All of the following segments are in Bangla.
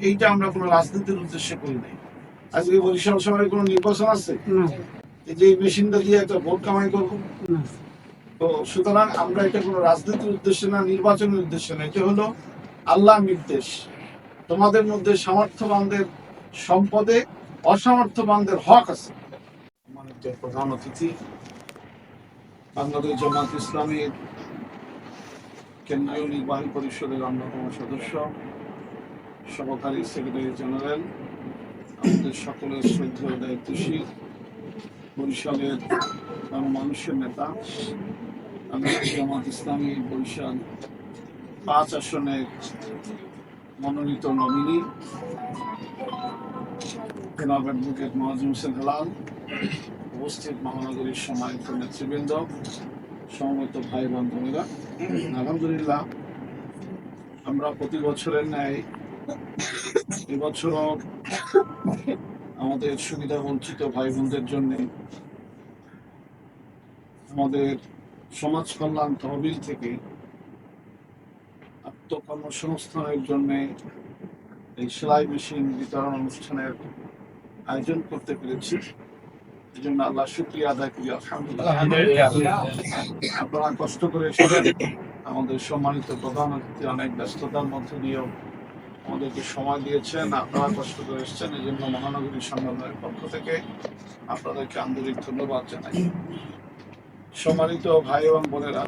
এইটা আমরা কোনো রাজনীতির উদ্দেশ্যে করি নাই। আজকে বরিশাল শহরে কোনো নির্বাচন আছে? যে মেশিনটা দিয়ে একটা ভোট কামাই করব? তো সুতরাং আমরা এটা কোনো রাজনীতির উদ্দেশ্যে না নির্বাচনের উদ্দেশ্যে না। এটা হলো আল্লাহ নির্দেশ। তোমাদের মধ্যে সামর্থ্যবানদের সম্পদে অসামর্থ্যবানদের হক আছে। প্রধান অতিথি বাংলাদেশ জামাত ইসলামের কেন্দ্রীয় নির্বাহী পরিষদের অন্যতম সদস্য সহকারী সেক্রেটারি জেনারেল, আমাদের সকলের শ্রদ্ধেয় দায়িত্বশীল বরিশালের মানুষের নেতা, আমি জামাত ইসলামী বরিশাল পাঁচ আসনের মনোনীত নমিনি, জনাব অ্যাডভোকেট মহাজিম হোসেন হেলাল, উপস্থিত মহানগরীর সম্মানিত নেতৃবৃন্দ, সমবেত ভাই বন্ধুরা আলহামদুলিল্লাহ, আমরা প্রতি বছরের ন্যায় এবছরও আমাদের সুবিধা বঞ্চিত ভাই বোনদের জন্য আমাদের সমাজ কল্যাণ তহবিল থেকে আত্মকর্মসংস্থানের জন্য এই সেলাই মেশিন বিতরণ অনুষ্ঠানের আয়োজন করতে পেরেছি। এই জন্য আল্লাহ শুক্রিয়া আদায় করি আপনারা কষ্ট করে আমাদের সম্মানিত প্রধান অতিথি অনেক ব্যস্ততার মধ্যে দিয়েও আমাদেরকে সময় দিয়েছেন, আপনারা কষ্ট করে এসেছেন এই জন্য মহানগরী সংগঠনের পক্ষ থেকে আপনাদেরকে আন্তরিক ধন্যবাদ জানাই। সম্মানিত ভাই এবং বোনেরা,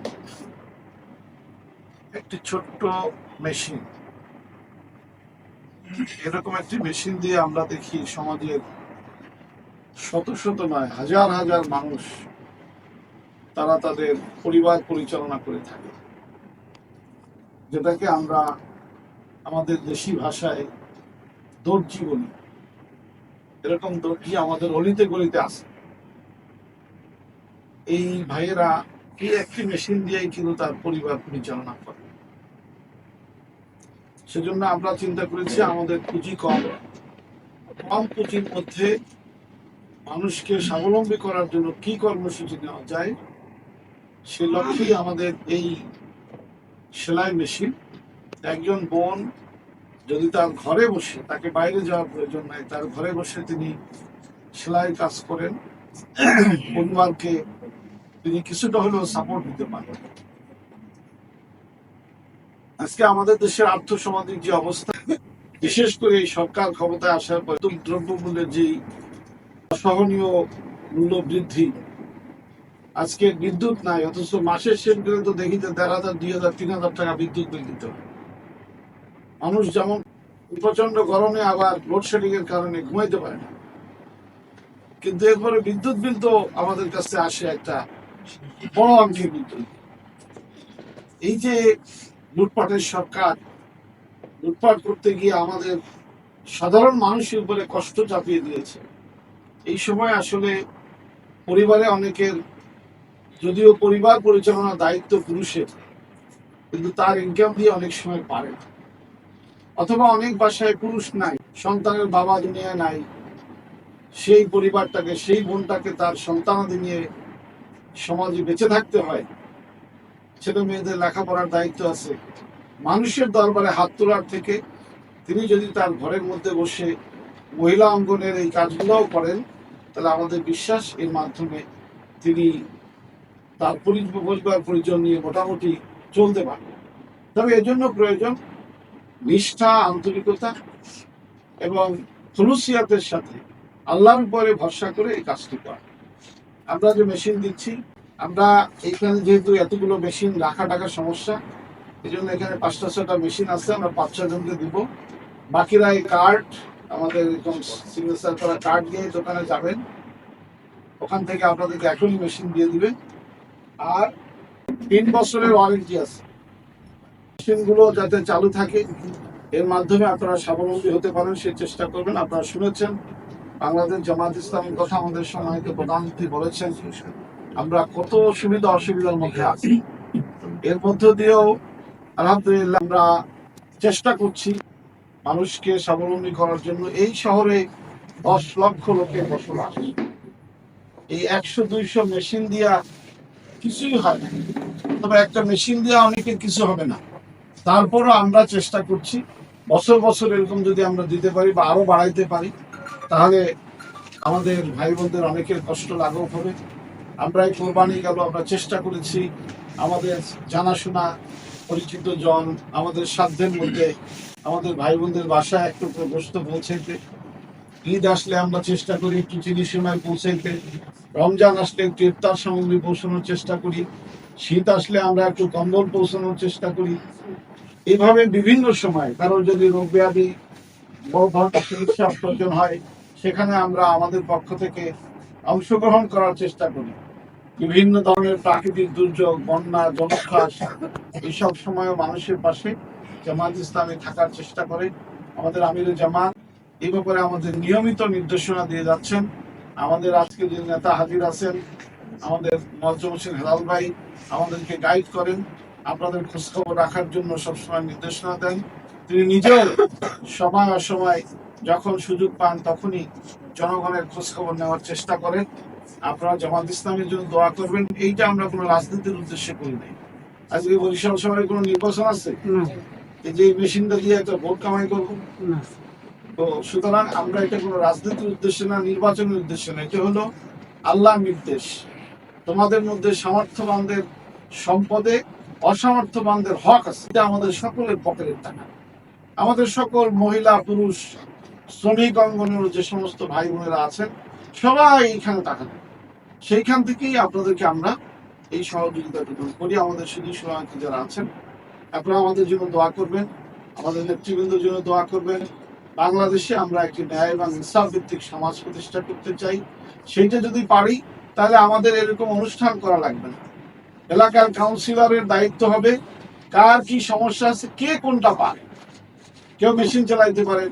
একটি ছোট্ট মেশিন। এরকম একটি মেশিন দিয়ে আমরা দেখি সমাজের শত শত নয়, হাজার হাজার মানুষ তারা তাদের পরিবার পরিচালনা করে থাকে। যেটাকে আমরা আমাদের দেশি ভাষায় দর্জি বলি। এরকম দর্জি আমাদের অলিতে গলিতে আছে। এই ভাইয়েরা এই একটি মেশিন দিয়েই কিন্তু তার পরিবার পরিচালনা করে। সেজন্য আমরা চিন্তা করেছি আমাদের পুঁজি কম। কম পুঁজির মধ্যে মানুষকে স্বাবলম্বী করার জন্য কি কর্মসূচি নেওয়া যায়, সে লক্ষ্যেই আমাদের এই সেলাই মেশিন একজন বোন যদি তার ঘরে বসে, তাকে বাইরে যাওয়ার প্রয়োজন নাই, তার ঘরে বসে তিনি সেলাই কাজ করেন, পরিবারকে তিনি কিছুটা হলেও সাপোর্ট দিতে পারেন। আজকে আমাদের দেশের আর্থসামাজিক যে অবস্থা, বিশেষ করে এই সরকার ক্ষমতায় আসার পর দ্রব্যমূল্যের যে অসহনীয় মূল্য বৃদ্ধি, আজকে বিদ্যুৎ নাই, অথচ মাসের শেষ গেলে তো দেখি যে দেড় হাজার, দুই হাজার, তিন হাজার টাকা বিদ্যুৎ বিল দিতে হয়। মানুষ যেমন প্রচণ্ড গরমে আবার লোডশেডিং এর কারণে ঘুমাইতে পারে না। কিন্তু এরপরে বিদ্যুৎ বিল তো আমাদের কাছে আসে একটা বড় অঙ্কের বিদ্যুৎ এই যে লুটপাটের সরকার, লুটপাট করতে গিয়ে আমাদের সাধারণ মানুষের উপরে কষ্ট চাপিয়ে দিয়েছে। এই সময় আসলে পরিবারে অনেকের, যদিও পরিবার পরিচালনার দায়িত্ব পুরুষের, কিন্তু তার ইনকাম দিয়ে অনেক সময় পারে না। অথবা অনেক বাসায় পুরুষ নাই, সন্তানের বাবা দুনিয়া নাই, সেই পরিবারটাকে, সেই বোনটাকে তার সন্তানাদি নিয়ে সমাজে বেঁচে থাকতে হয়। ছেলে মেয়েদের লেখাপড়ার দায়িত্ব আছে। মানুষের দরবারে হাত তোলার থেকে তিনি যদি তার ঘরের মধ্যে বসে মহিলা অঙ্গনের এই কাজগুলোও করেন, তাহলে আমাদের বিশ্বাস এর মাধ্যমে তিনি তার পরি- পরিবার পরিজন নিয়ে মোটামুটি চলতে পারবেন। তবে এজন্য প্রয়োজন নিষ্ঠা, আন্তরিকতা এবং খুলুসিয়াতের সাথে আল্লাহর উপরে ভরসা করে এই কাজটি করা। আমরা যে মেশিন দিচ্ছি, আমরা এইখানে যেহেতু এতগুলো মেশিন রাখা টাকার সমস্যা এই জন্য এখানে পাঁচটা ছটা মেশিন আছে, আমরা পাঁচ ছজনকে জনকে দিব। বাকিরা এই কার্ড আমাদের এরকম সিগনেচার করা কার্ড নিয়ে দোকানে যাবেন। ওখান থেকে আপনাদেরকে এখনই মেশিন দিয়ে দিবে। আর তিন বছরের ওয়ারেন্টি আছে। মেশিনগুলো যাতে চালু থাকে, এর মাধ্যমে আপনারা স্বাবলম্বী হতে পারেন সেই চেষ্টা করবেন। আপনারা শুনেছেন, বাংলাদেশ জামাত ইসলামের কথা আমাদের সম্মানিত প্রধানমন্ত্রী বলেছেন, আমরা কত সুবিধা অসুবিধার মধ্যে আছি। এর মধ্য দিয়েও, আলহামদুলিল্লাহ, আমরা চেষ্টা করছি মানুষকে স্বাবলম্বী করার জন্য। এই শহরে দশ লক্ষ লোকের বসবাস। এই একশো, দুইশো মেশিন দিয়া কিছুই হয় না। তবে একটা মেশিন দিয়া অনেকের কিছু হবে না। তারপরও আমরা চেষ্টা করছি। বছর বছর এরকম যদি আমরা দিতে পারি বা আরও বাড়াইতে পারি, তাহলে আমাদের ভাই বোনদের অনেকের কষ্ট লাঘব হবে। আমরা এই কোরবানি গেল, আমরা চেষ্টা করেছি আমাদের জানাশোনা পরিচিত জন, আমাদের সাধ্যের মধ্যে আমাদের ভাই বোনদের বাসায় একটু গোস্ত পৌঁছাইতে। ঈদ আসলে আমরা চেষ্টা করি একটু চিনি সময় পৌঁছাইতে। রমজান আসলে একটু ইফতার সামগ্রী পৌঁছানোর চেষ্টা করি। শীত আসলে আমরা একটু কম্বল পৌঁছানোর চেষ্টা করি। এভাবে বিভিন্ন সময় কারোর যদি রোগ ব্যাধি, বড় ধরনের চিকিৎসা প্রয়োজন হয়, সেখানে আমরা আমাদের পক্ষ থেকে অংশগ্রহণ করার চেষ্টা করি। বিভিন্ন ধরনের প্রাকৃতিক দুর্যোগ, বন্যা জলোচ্ছ্বাস এইসব সময় মানুষের পাশে জামাত ইসলামী থাকার চেষ্টা করে। আমাদের আমিরুল জামাত এই ব্যাপারে আমাদের নিয়মিত নির্দেশনা দিয়ে যাচ্ছেন। আমাদের আজকে যে নেতা হাজির আছেন, আমাদের মজ্জম হোসেন হেলাল ভাই আমাদেরকে গাইড করেন। আপনাদের খোঁজখবর রাখার জন্য সবসময় নির্দেশনা দেন। তিনি নিজেও সময় অসময় যখন সুযোগ পান তখনই জনগণের খোঁজখবর নেওয়ার চেষ্টা করেন। আপনারা জামাত ইসলামের জন্য দোয়া করবেন। এইটা আমরা কোনো রাজনীতির উদ্দেশ্যে করি নাই। আজকে বরিশাল শহরে কোনো নির্বাচন আছে? এই যে এই মেশিনটা দিয়ে একটা ভোট কামাই করব? তো সুতরাং আমরা এটা কোনো রাজনীতির উদ্দেশ্যে না নির্বাচনের উদ্দেশ্যে না। এটা হলো আল্লাহ নির্দেশ। তোমাদের মধ্যে সামর্থ্যবানদের সম্পদে অসামর্থ্যবানদের হক আছে। এটা আমাদের সকলের পকেটের টাকা। আমাদের সকল মহিলা, পুরুষ, শ্রমিক, অঙ্গনের যে সমস্ত ভাই বোনেরা আছেন, সবাই এইখানে টাকা দেয় সেইখান থেকেই আপনাদেরকে আমরা এই সহযোগিতাটুকু করি। আমাদের সুদী সহায়ক যারা আছেন, আপনারা আমাদের জন্য দোয়া করবেন, আমাদের নেতৃবৃন্দের জন্য দোয়া করবেন। বাংলাদেশে আমরা একটি ন্যায় এবং ইনসাফ ভিত্তিক সমাজ প্রতিষ্ঠা করতে চাই। সেইটা যদি পারি, তাহলে আমাদের এরকম অনুষ্ঠান করা লাগবে না। এলাকার কাউন্সিলরের দায়িত্ব হবে। কার কি সমস্যা আছে, কে কোনটা পারে কেউ মেশিন চালাইতে পারেন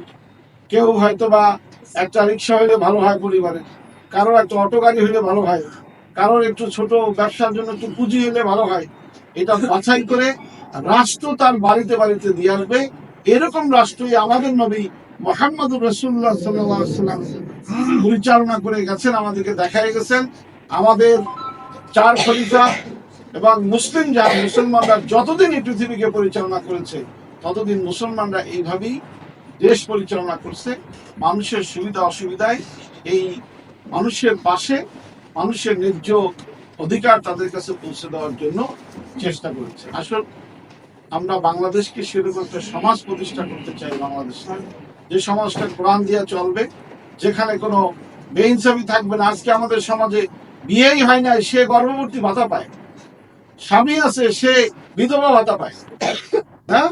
কেউ হয়তো বা একটা রিক্সা হইলে ভালো হয় পরিবারে কারোর একটা অটো গাড়ি হইলে ভালো হয়, কারোর একটু ছোট ব্যবসার জন্য একটু পুঁজি হলে ভালো হয়। এটা বাছাই করে রাষ্ট্র তার বাড়িতে বাড়িতে দিয়ে আসবে। এরকম রাষ্ট্রই আমাদের নবী মোহাম্মদ রসুল্লাহ সাল্লাম পরিচালনা করে গেছেন, আমাদেরকে দেখাই গেছেন। আমাদের চার খলিফা এবং মুসলিম যারা মুসলমানরা যতদিন এই পৃথিবীকে পরিচালনা করেছে, ততদিন মুসলমানরা এইভাবেই দেশ পরিচালনা করছে। মানুষের সুবিধা অসুবিধায় এই মানুষের পাশে মানুষের ন্যায্য অধিকার তাদের কাছে পৌঁছে দেওয়ার জন্য চেষ্টা করেছে। আসল, আমরা বাংলাদেশকে সেরকম একটা সমাজ প্রতিষ্ঠা করতে চাই বাংলাদেশে যে সমাজটা কোরআন দিয়ে চলবে, যেখানে কোনো বেইনসাফি থাকবে না। আজকে আমাদের সমাজে বিয়েই হয় না সে গর্ভবতী ভাতা পায়। স্বামী আছে, সে বিধবা ভাতা পায়। হ্যাঁ?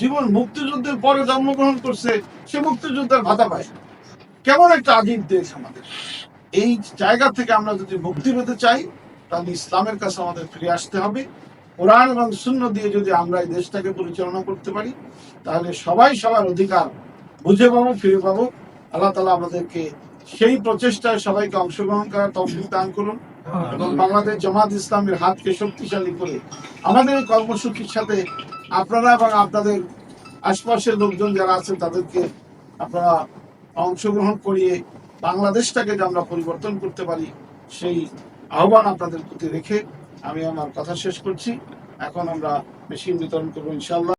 জীবন মুক্তিযুদ্ধের পরে জন্মগ্রহণ করছে, সে মুক্তিযুদ্ধের ভাতা পায়। কেমন একটা আজীব দেশ আমাদের। এই জায়গা থেকে আমরা যদি মুক্তি পেতে চাই, তাহলে ইসলামের কাছে আমাদের ফিরে আসতে হবে। কোরআন এবং শূন্য দিয়ে যদি আমরা এই দেশটাকে পরিচালনা করতে পারি, তাহলে সবাই সবার অধিকার বুঝে পাবো, ফিরে পাবো। আল্লাহ তালা আমাদেরকে সেই প্রচেষ্টায় সবাইকে অংশগ্রহণ করার তৌফিক দান করুন। এবং বাংলাদেশ জামাত ইসলামের হাতকে শক্তিশালী করে আমাদের কর্মসূচির সাথে আপনারা এবং আপনাদের আশপাশের লোকজন যারা আছেন তাদেরকে আপনারা অংশগ্রহণ করিয়ে বাংলাদেশটাকে যে আমরা পরিবর্তন করতে পারি, সেই আহ্বান আপনাদের প্রতি রেখে আমি আমার কথা শেষ করছি। এখন আমরা মেশিন বিতরণ করব ইনশাল্লাহ